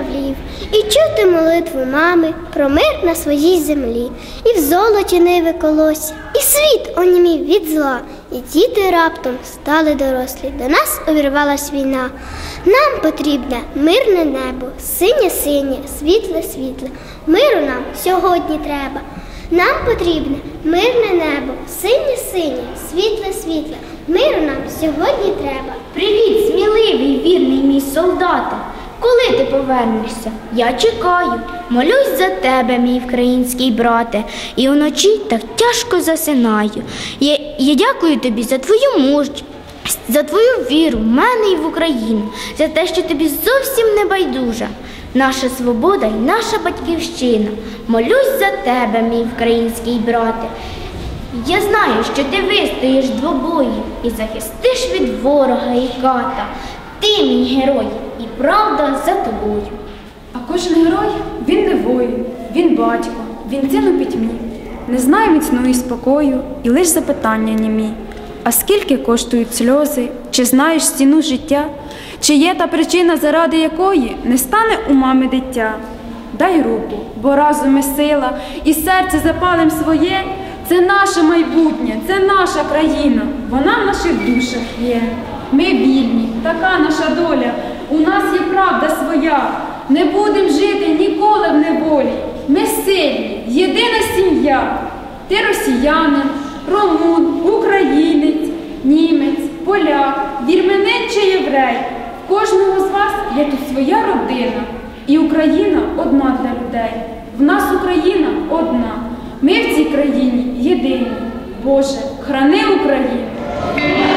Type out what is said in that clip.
журавлів, і чути молитву мами про мир на своїй землі, і в золоті ниви колосся, і світ онімів від зла, і діти раптом стали дорослі. До нас увірвалась війна. Нам потрібне мирне небо, синє синє, світле світле. Миру нам сьогодні треба. Нам потрібне мирне небо, синє синє, світле світле. Миру нам сьогодні треба. Привіт, сміливий, вірний мій солдате. Коли ти повернешся? Я чекаю, молюсь за тебе, мій український брате, і вночі так тяжко засинаю. Я, я дякую тобі за твою мужність, за твою віру в мене і в Україну, за те, що тобі зовсім не байдужа. Наша свобода і наша батьківщина. Молюсь за тебе, мій український брате. Я знаю, що ти вистоїш двобої і захистиш від ворога і ката. Ти мій герой, і правда за тобою. А кожен герой він не воїн, він батько, він син у пітьмі. Не знає міцної спокою і лиш запитання німі. А скільки коштують сльози, чи знаєш ціну життя, чи є та причина, заради якої не стане у мами дитя? Дай руку, бо разом ми сила, і серце запалим своє. Це наше майбутнє, це наша країна, вона в наших душах є. Ми вільні, така наша доля. У нас є правда своя. Не будем жити ніколи в неволі. Ми сильні, єдина сім'я. Ти росіянин, румун, українець, німець, поляк, вірменин чи єврей. Кожного з вас є тут своя родина. І Україна одна для людей. В нас Україна одна. Ми в цій країні єдині. Боже, храни Україну!